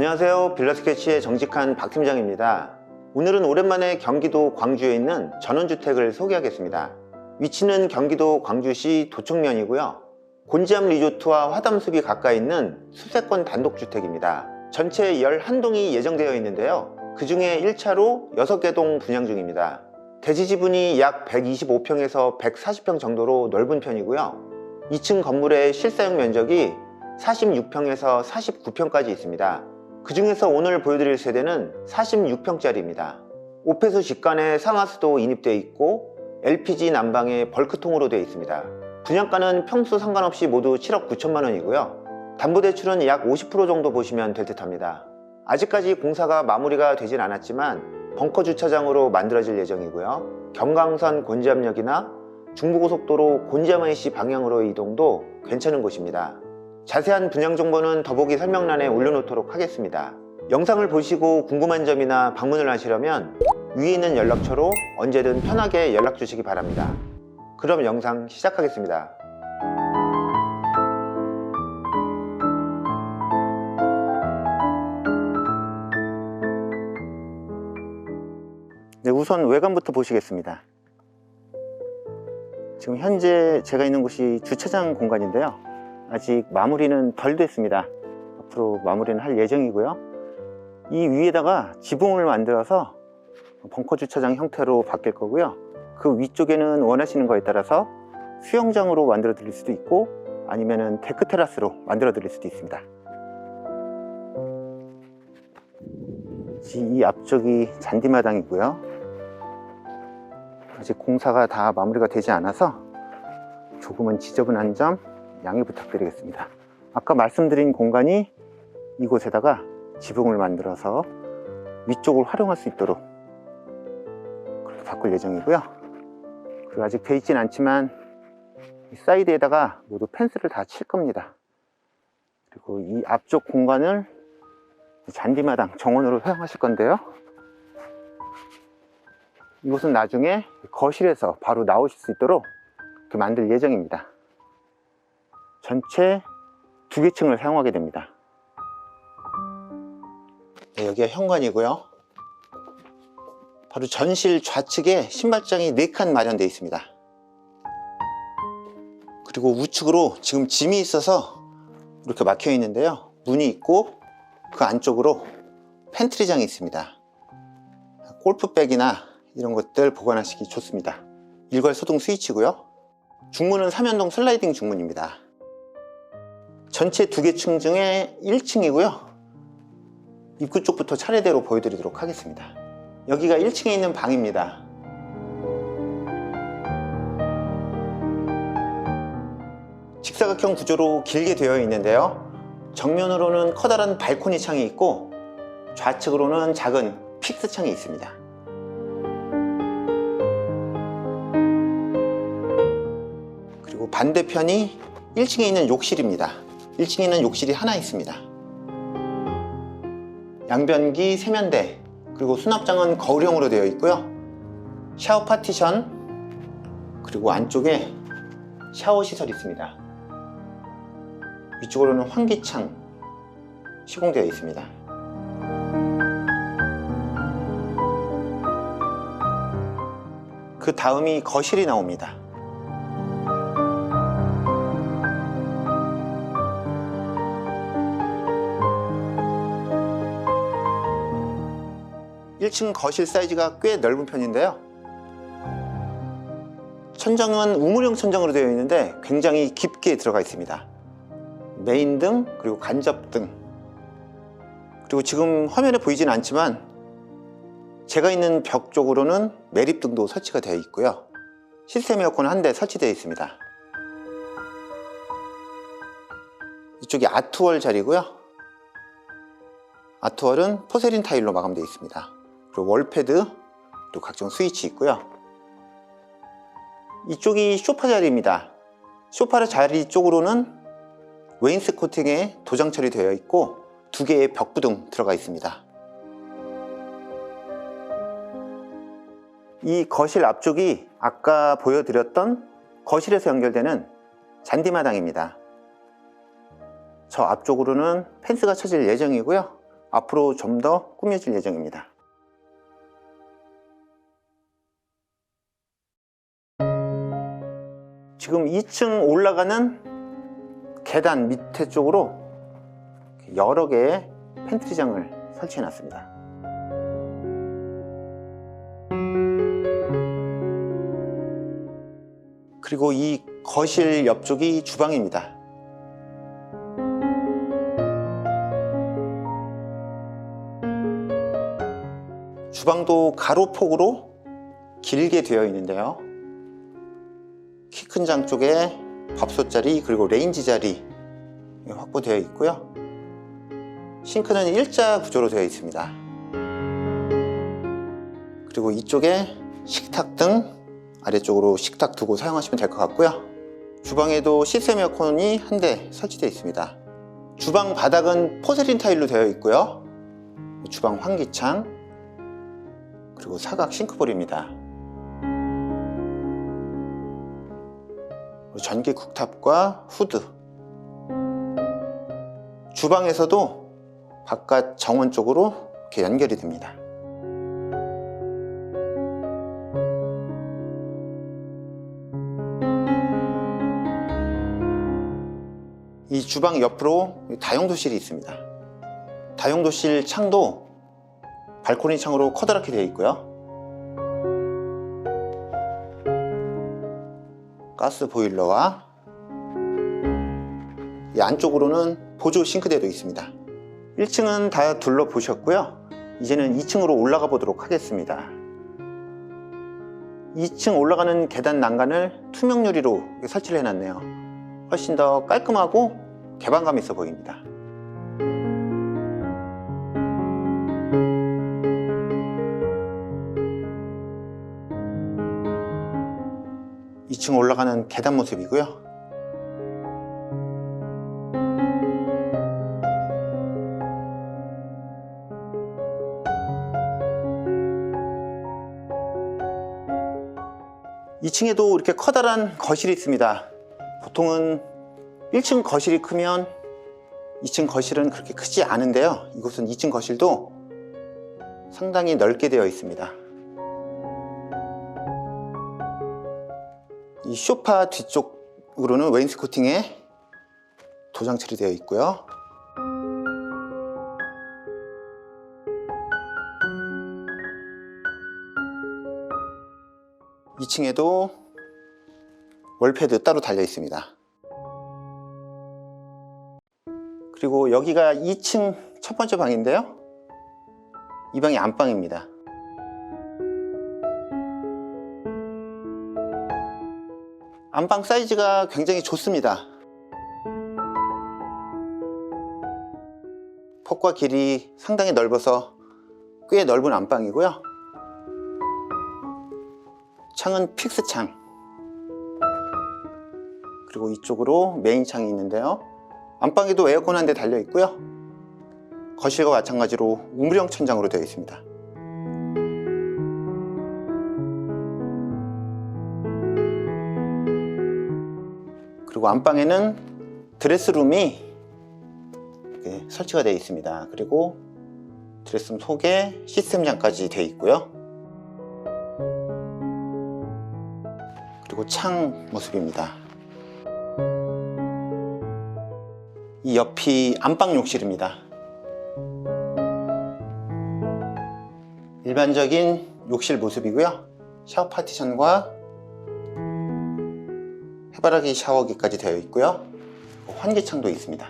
안녕하세요. 빌라스케치의 정직한 박 팀장입니다. 오늘은 오랜만에 경기도 광주에 있는 전원주택을 소개하겠습니다. 위치는 경기도 광주시 도청면이고요. 곤지암 리조트와 화담숲이 가까이 있는 수세권 단독주택입니다. 전체 11동이 예정되어 있는데요. 그 중에 1차로 6개 동 분양 중입니다. 대지 지분이 약 125평에서 140평 정도로 넓은 편이고요. 2층 건물의 실사용 면적이 46평에서 49평까지 있습니다. 그 중에서 오늘 보여드릴 세대는 46평짜리입니다. 오페수 직관에 상하수도 인입되어 있고 LPG 난방에 벌크통으로 되어 있습니다. 분양가는 평수 상관없이 모두 7억 9천만 원이고요. 담보대출은 약 50% 정도 보시면 될 듯 합니다. 아직까지 공사가 마무리가 되진 않았지만 벙커 주차장으로 만들어질 예정이고요. 경강선 곤지암역이나 중부고속도로 곤지암IC 방향으로 이동도 괜찮은 곳입니다. 자세한 분양 정보는 더보기 설명란에 올려놓도록 하겠습니다. 영상을 보시고 궁금한 점이나 방문을 하시려면 위에 있는 연락처로 언제든 편하게 연락 주시기 바랍니다. 그럼 영상 시작하겠습니다. 네, 우선 외관부터 보시겠습니다. 지금 현재 제가 있는 곳이 주차장 공간인데요. 아직 마무리는 덜 됐습니다. 앞으로 마무리는 할 예정이고요. 이 위에다가 지붕을 만들어서 벙커 주차장 형태로 바뀔 거고요. 그 위쪽에는 원하시는 거에 따라서 수영장으로 만들어 드릴 수도 있고 아니면은 데크 테라스로 만들어 드릴 수도 있습니다. 이 앞쪽이 잔디마당이고요. 아직 공사가 다 마무리가 되지 않아서 조금은 지저분한 점 양해 부탁드리겠습니다. 아까 말씀드린 공간이 이곳에다가 지붕을 만들어서 위쪽을 활용할 수 있도록 그렇게 바꿀 예정이고요. 그리고 아직 돼 있진 않지만 이 사이드에다가 모두 펜스를 다 칠 겁니다. 그리고 이 앞쪽 공간을 잔디마당 정원으로 사용하실 건데요. 이곳은 나중에 거실에서 바로 나오실 수 있도록 만들 예정입니다. 전체 두 개 층을 사용하게 됩니다. 네, 여기가 현관이고요. 바로 전실 좌측에 신발장이 4칸 마련되어 있습니다. 그리고 우측으로 지금 짐이 있어서 이렇게 막혀 있는데요. 문이 있고 그 안쪽으로 팬트리장이 있습니다. 골프백이나 이런 것들 보관하시기 좋습니다. 일괄 소등 스위치고요. 중문은 삼연동 슬라이딩 중문입니다. 전체 두 개 층 중에 1층이고요. 입구 쪽부터 차례대로 보여드리도록 하겠습니다. 여기가 1층에 있는 방입니다. 직사각형 구조로 길게 되어 있는데요. 정면으로는 커다란 발코니 창이 있고 좌측으로는 작은 픽스 창이 있습니다. 그리고 반대편이 1층에 있는 욕실입니다. 1층에 있는 욕실이 하나 있습니다. 양변기 세면대 그리고 수납장은 거울형으로 되어 있고요. 샤워 파티션 그리고 안쪽에 샤워 시설이 있습니다. 위쪽으로는 환기창 시공되어 있습니다. 그 다음이 거실이 나옵니다. 1층 거실 사이즈가 꽤 넓은 편인데요. 천장은 우물형 천장으로 되어 있는데 굉장히 깊게 들어가 있습니다. 메인 등 그리고 간접 등 그리고 지금 화면에 보이진 않지만 제가 있는 벽 쪽으로는 매립등도 설치가 되어 있고요. 시스템 에어컨 한 대 설치되어 있습니다. 이쪽이 아트월 자리고요. 아트월은 포세린 타일로 마감되어 있습니다. 그리고 월패드, 또 각종 스위치 있고요. 이쪽이 소파 자리입니다. 소파 자리 쪽으로는 웨인스 코팅에 도장 처리되어 있고 두 개의 벽부등 들어가 있습니다. 이 거실 앞쪽이 아까 보여드렸던 거실에서 연결되는 잔디마당입니다. 저 앞쪽으로는 펜스가 쳐질 예정이고요. 앞으로 좀 더 꾸며질 예정입니다. 지금 2층 올라가는 계단 밑에 쪽으로 여러 개의 팬트리장을 설치해 놨습니다. 그리고 이 거실 옆쪽이 주방입니다. 주방도 가로폭으로 길게 되어 있는데요. 키 큰 장 쪽에 밥솥 자리 그리고 레인지 자리 확보되어 있고요. 싱크는 일자 구조로 되어 있습니다. 그리고 이쪽에 식탁 등 아래쪽으로 식탁 두고 사용하시면 될 것 같고요. 주방에도 시스템 에어컨이 한 대 설치되어 있습니다. 주방 바닥은 포세린 타일로 되어 있고요. 주방 환기창 그리고 사각 싱크볼입니다. 전기 쿡탑과 후드 주방에서도 바깥 정원 쪽으로 이렇게 연결이 됩니다. 이 주방 옆으로 다용도실이 있습니다. 다용도실 창도 발코니 창으로 커다랗게 되어 있고요. 가스 보일러와 이 안쪽으로는 보조 싱크대도 있습니다. 1층은 다 둘러보셨고요. 이제는 2층으로 올라가 보도록 하겠습니다. 2층 올라가는 계단 난간을 투명 유리로 설치를 해놨네요. 훨씬 더 깔끔하고 개방감 있어 보입니다. 이층 올라가는 계단 모습이고요. 이층에도 이렇게 커다란 거실이 있습니다. 보통은 1층 거실이 크면 2층 거실은 그렇게 크지 않은데요. 이곳은 2층 거실도 상당히 넓게 되어 있습니다. 이 쇼파 뒤쪽으로는 웨인스코팅에 도장 처리되어 있고요. 이층에도 월패드 따로 달려 있습니다. 그리고 여기가 2층 첫 번째 방인데요. 이 방이 안방입니다. 안방 사이즈가 굉장히 좋습니다. 폭과 길이 상당히 넓어서 꽤 넓은 안방이고요. 창은 픽스 창. 그리고 이쪽으로 메인 창이 있는데요. 안방에도 에어컨 한 대 달려 있고요. 거실과 마찬가지로 우물형 천장으로 되어 있습니다. 그리고 안방에는 드레스룸이 설치가 되어 있습니다. 그리고 드레스룸 속에 시스템장까지 되어 있고요. 그리고 창 모습입니다. 이 옆이 안방 욕실입니다. 일반적인 욕실 모습이고요. 샤워 파티션과 해바라기 샤워기까지 되어 있고요. 환기창도 있습니다.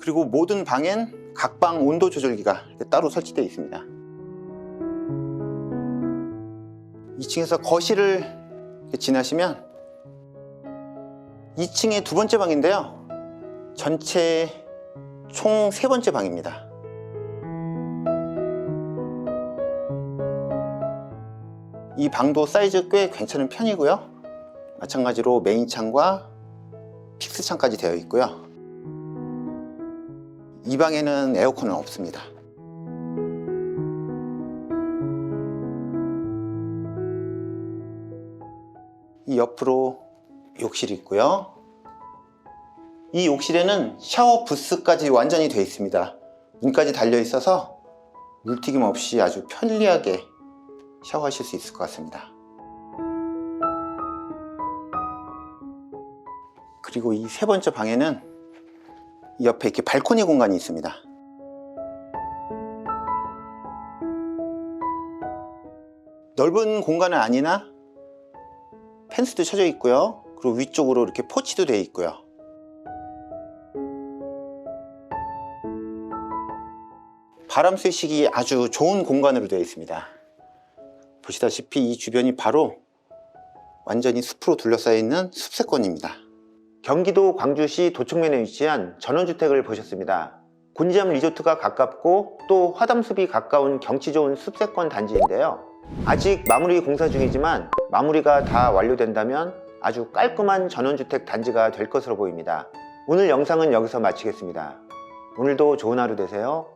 그리고 모든 방엔 각방 온도 조절기가 따로 설치되어 있습니다. 2층에서 거실을 지나시면 2층의 두 번째 방인데요. 전체 총 세 번째 방입니다. 이 방도 사이즈 꽤 괜찮은 편이고요. 마찬가지로 메인 창과 픽스 창까지 되어 있고요. 이 방에는 에어컨은 없습니다. 이 옆으로 욕실이 있고요. 이 욕실에는 샤워 부스까지 완전히 되어 있습니다. 문까지 달려 있어서 물튀김 없이 아주 편리하게 샤워하실 수 있을 것 같습니다. 그리고 이 세 번째 방에는 이 옆에 이렇게 발코니 공간이 있습니다. 넓은 공간은 아니나 펜스도 쳐져 있고요. 그리고 위쪽으로 이렇게 포치도 되어 있고요. 바람 쐬시기 아주 좋은 공간으로 되어 있습니다. 보시다시피 이 주변이 바로 완전히 숲으로 둘러싸여 있는 숲세권입니다. 경기도 광주시 도청면에 위치한 전원주택을 보셨습니다. 곤지암 리조트가 가깝고 또 화담숲이 가까운 경치 좋은 숲세권 단지인데요. 아직 마무리 공사 중이지만 마무리가 다 완료된다면 아주 깔끔한 전원주택 단지가 될 것으로 보입니다. 오늘 영상은 여기서 마치겠습니다. 오늘도 좋은 하루 되세요.